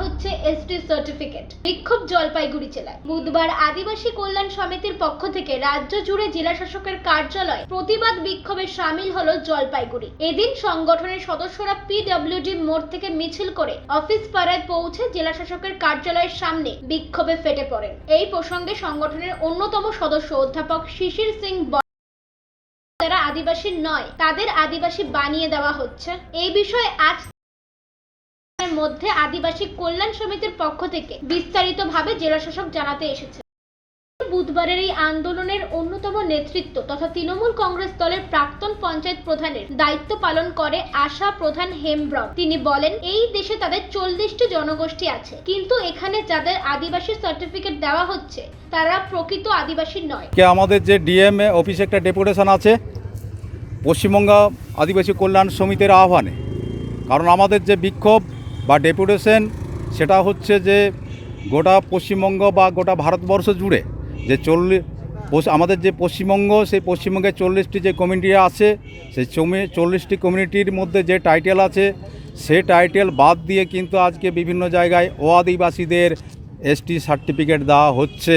হচ্ছে ST certificate বিক্ষোভ জলপাইগুড়ি জেলায়। বুধবার আদিবাসী কল্যাণ সমিতির পক্ষ থেকে রাজ্য জুড়ে জেলা শাসকের কার্যালয় প্রতিবাদ বিক্ষোভে সামিল হলো জলপাইগুড়ি। এদিন সংগঠনের সদস্যরা পিডব্লিউডি মোড় থেকে মিছিল করে অফিস পাড়ায় পৌঁছে জেলা শাসকের কার্যালয়ের সামনে বিক্ষোভে ফেটে পড়েন। এই প্রসঙ্গে সংগঠনের অন্যতম সদস্য অধ্যাপক শিশির সিং যারা আদিবাসী নয়, তাদের আদিবাসী বানিয়ে দেওয়া হচ্ছে। এই বিষয়ে আজ মধ্যে আদিবাসী কল্যাণ সমিতির পক্ষ থেকে বিস্তারিতভাবে জেলাশাসক জানাতে এসেছে। বুধবারের এই আন্দোলনের অন্যতম নেতৃত্ব তথা তৃণমূল কংগ্রেস দলের প্রাক্তন পঞ্চায়েত প্রধানের দায়িত্ব পালন করে আশা প্রধান হেমব্রম। তিনি বলেন, এই দেশে তাদের চল্লিশটি জনগোষ্ঠী আছে, কিন্তু এখানে যাদের আদিবাসী সার্টিফিকেট দেওয়া হচ্ছে, তারা প্রকৃত আদিবাসী নয়। কে আমাদের যে ডিএম অফিসে একটা ডেপুটেশন আছে, পশ্চিমবঙ্গ আদিবাসী কল্যাণ সমিতির আহ্বানে। কারণ আমাদের যে বিক্ষোভ বা ডেপুটেশন, সেটা হচ্ছে যে গোটা পশ্চিমবঙ্গ বা গোটা ভারতবর্ষ জুড়ে যে চল্লিশ আমাদের যে পশ্চিমবঙ্গ, সেই পশ্চিমবঙ্গে চল্লিশটি যে কমিউনিটি আছে, সেই চল্লিশটি কমিউনিটির মধ্যে যে টাইটেল আছে, সে টাইটেল বাদ দিয়ে কিন্তু আজকে বিভিন্ন জায়গায় ও আদিবাসীদের এসটি সার্টিফিকেট দেওয়া হচ্ছে।